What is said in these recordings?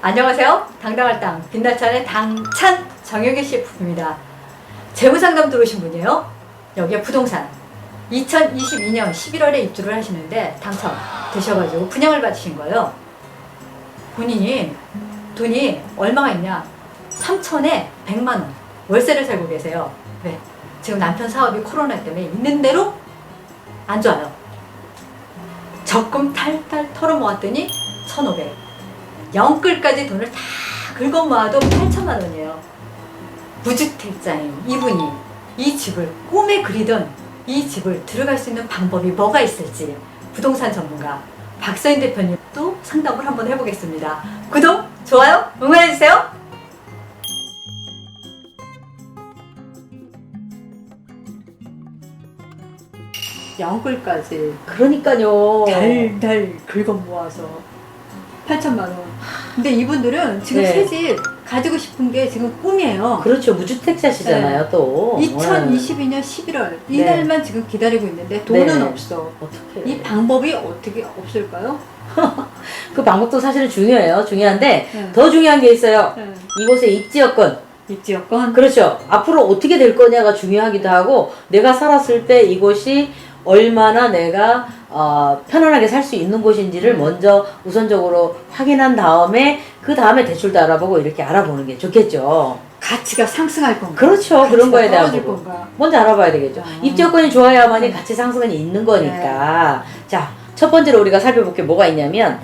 안녕하세요. 당당할 땅 빛나찬의 당찬 정혁의 CF입니다. 재무상담 들어오신 분이에요. 여기에 부동산 2022년 11월에 입주를 하시는데 당첨 되셔가지고 분양을 받으신 거예요. 본인이 돈이 얼마가 있냐? 3천에 100만 원 월세를 살고 계세요. 왜? 지금 남편 사업이 코로나 때문에 있는 대로 안 좋아요. 적금 탈탈 털어 모았더니 1,500. 영끌까지 돈을 다 긁어 모아도 8천만 원이에요. 무주택자인 이분이 이 집을 꿈에 그리던 이 집을 들어갈 수 있는 방법이 뭐가 있을지 부동산 전문가 박서인 대표님도 상담을 한번 해보겠습니다. 구독, 좋아요, 응원해주세요. 영끌까지 그러니까요. 달달 긁어 모아서 8천만 원. 근데 이분들은 지금 네. 새집 가지고 싶은 게 지금 꿈이에요. 그렇죠. 무주택자시잖아요, 또. 2022년 11월 네. 이날만 지금 기다리고 있는데 돈은 네. 없어. 어떻게? 이 방법이 어떻게 없을까요? 그 방법도 사실은 중요해요. 중요한데 네. 더 중요한 게 있어요. 네. 이곳의 입지 여건. 입지 여건 그렇죠. 앞으로 어떻게 될 거냐가 중요하기도 하고 내가 살았을 때 이곳이 얼마나 내가 어, 편안하게 살 수 있는 곳인지를 음. 먼저 우선적으로 확인한 다음에 그 다음에 대출도 알아보고 이렇게 알아보는 게 좋겠죠. 가치가 상승할 건가? 그렇죠. 그런 거에 대한. 건가? 먼저 알아봐야 되겠죠. 아. 입지 여건이 좋아야만이 가치 상승은 있는 거니까. 자, 첫 번째로 우리가 살펴볼 게 뭐가 있냐면,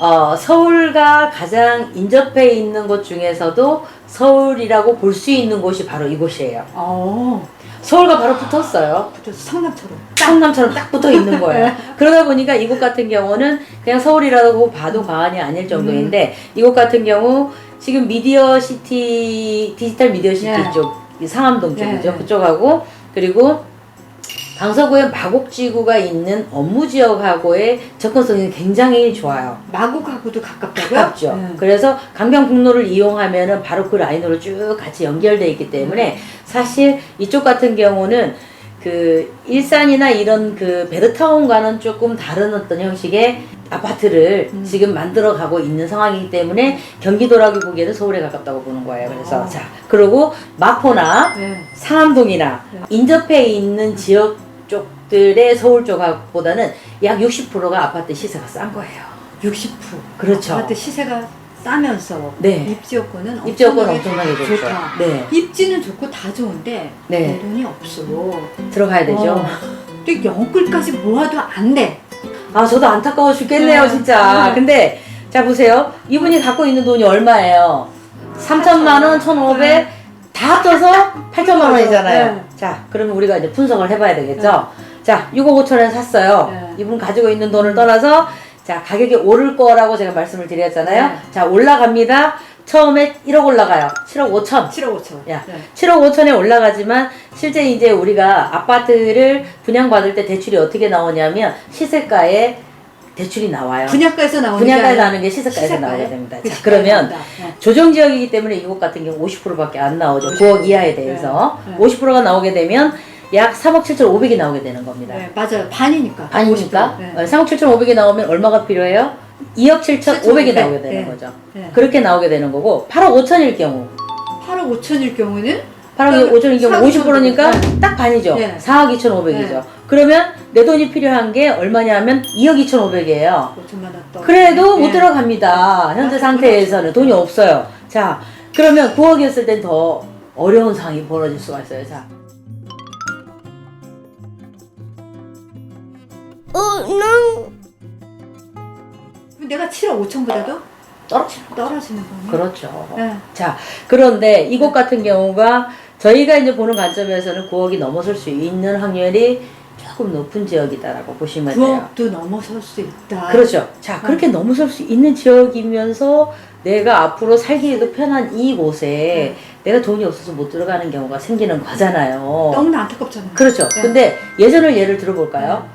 어, 서울과 가장 인접해 있는 곳 중에서도 서울이라고 볼 수 있는 곳이 바로 이곳이에요. 어, 서울과 바로 붙었어요. 붙어서 성남처럼. 성남처럼 딱 붙어 있는 거예요. 그러다 보니까 이곳 같은 경우는 그냥 서울이라고 봐도 과언이 아닐 정도인데, 이곳 같은 경우 지금 미디어 시티, 디지털 미디어 시티 예. 쪽, 이 상암동 쪽이죠. 예. 그쪽하고, 그리고 강서구엔 마곡지구가 있는 업무 지역하고의 접근성이 굉장히 좋아요. 마곡하고도 가깝다고요? 가깝죠. 네. 그래서 강변북로를 이용하면은 바로 그 라인으로 쭉 같이 연결돼 있기 때문에 사실 이쪽 같은 경우는 그 일산이나 이런 그 베르타운과는 조금 다른 어떤 형식의 아파트를 음. 지금 만들어 가고 있는 상황이기 때문에 경기도라고 보기에는 서울에 가깝다고 보는 거예요. 그래서 어. 자 그리고 마포나 네. 상암동이나 네. 인접해 있는 지역 쪽들의 서울 쪽보다는 약 60%가 아파트 시세가 싼 거예요. 60%. 그렇죠. 아파트 시세가 싸면서 네. 입지 여건은 입지 여건 엄청나게 좋죠. 좋다. 네. 입지는 좋고 다 좋은데 네. 내 돈이 없어. 들어가야 되죠. 어. 또 영끌까지 모아도 안 돼. 아, 저도 안타까워 죽겠네요, 네. 진짜. 네. 근데, 자, 보세요. 이분이 갖고 있는 돈이 얼마예요? 3천만 원, 1,500, 네. 다 합쳐서 8천만 원이잖아요. 네. 자, 그러면 우리가 이제 분석을 해봐야 되겠죠? 자, 6억 5천에 샀어요. 네. 이분 가지고 있는 돈을 떠나서, 자, 가격이 오를 거라고 제가 말씀을 드렸잖아요. 네. 자, 올라갑니다. 처음에 1억 올라가요. 7억 5천. 7억 5천. 야. 네. 7억 5천에 올라가지만 실제 이제 우리가 아파트를 분양받을 때 대출이 어떻게 나오냐면 시세가에 대출이 나와요. 분양가에서 나오는 분양가에 게 나오는 게 시세가에서 시세가에? 나오게 됩니다. 그 자, 그러면. 네. 조정 지역이기 때문에 이곳 같은 경우 50%밖에 안 나오죠. 9억 이하에 대해서 네. 50%가 나오게 되면 약 3억 7천5백이 나오게 되는 겁니다. 네, 맞아요. 반이니까. 50%. 네. 어, 3억 7천5백이 나오면 얼마가 필요해요? 2억 7천 5백이 7,500. 나오게 되는 네. 거죠. 네. 그렇게 나오게 되는 거고 8억 5천일 경우 8억 5천일 경우는 8억 5천일 경우 4억 50%니까 네. 딱 반이죠. 네. 4억 2,500이죠. 네. 그러면 내 돈이 필요한 게 얼마냐면 2억 2,500이에요. 5천만 원 더. 그래도 못 네. 들어갑니다. 현재 아, 상태에서는 돈이 없어요. 자, 그러면 9억이었을 땐 더 어려운 상황이 벌어질 수가 있어요. 자, 내가 7억 5천보다도 떨어지는 떨어지는 거네. 그렇죠. 네. 자, 그런데 이곳 같은 경우가 저희가 이제 보는 관점에서는 9억이 넘어설 수 있는 확률이 조금 높은 지역이다라고 보시면 돼요. 9억도 넘어설 수 있다. 그렇죠. 자, 그렇게 넘어설 수 있는 지역이면서 내가 앞으로 살기에도 편한 이곳에 내가 돈이 없어서 못 들어가는 경우가 생기는 거잖아요. 너무나 안타깝잖아요. 그렇죠. 네. 근데 예전을 예를 들어볼까요?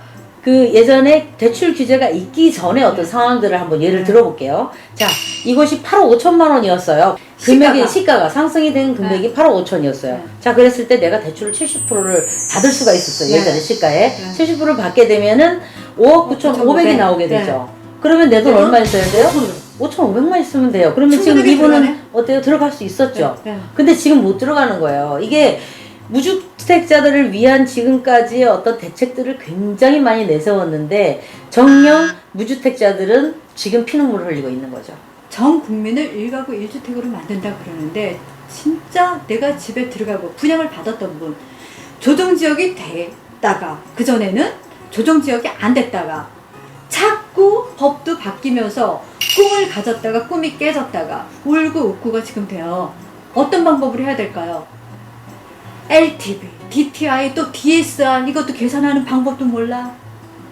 그 예전에 대출 규제가 있기 전에 어떤 상황들을 한번 예를 네. 들어볼게요. 자, 이것이 8억 5천만 원이었어요. 금액이 시가가. 시가가 상승이 된 금액이 8억 5천이었어요. 네. 자, 그랬을 때 내가 대출을 70%를 받을 수가 있었어요. 네. 예전에 시가에 네. 70%를 받게 되면은 5억 9천 5백이 9,500. 나오게 네. 되죠. 그러면 내돈내 돈? 얼마 있어야 돼요? 5,500만 있으면 돼요. 그러면 지금 이분은 들어가네. 어때요? 들어갈 수 있었죠. 네, 네. 근데 지금 못 들어가는 거예요. 이게 무주택자들을 위한 지금까지의 어떤 대책들을 굉장히 많이 내세웠는데 정녕 무주택자들은 지금 피눈물을 흘리고 있는 거죠. 전 국민을 일가구 일주택으로 만든다 그러는데 진짜 내가 집에 들어가고 분양을 받았던 분 조정 지역이 됐다가 그 전에는 조정 지역이 안 됐다가 자꾸 법도 바뀌면서 꿈을 가졌다가 꿈이 깨졌다가 울고 웃고가 지금 돼요. 어떤 방법으로 해야 될까요? LTV, DTI 또 DSR 이것도 계산하는 방법도 몰라.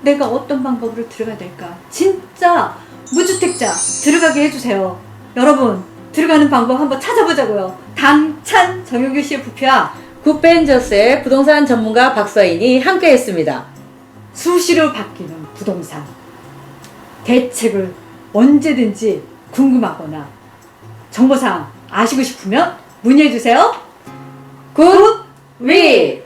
내가 어떤 방법으로 들어가야 될까? 진짜 무주택자 들어가게 해주세요. 여러분 들어가는 방법 한번 찾아보자고요. 당찬 정용규 씨의 부표야 굿벤저스의 부동산 전문가 박서인이 함께했습니다. 수시로 바뀌는 부동산 대책을 언제든지 궁금하거나 정보사항 아시고 싶으면 문의해 주세요. 굿 ви.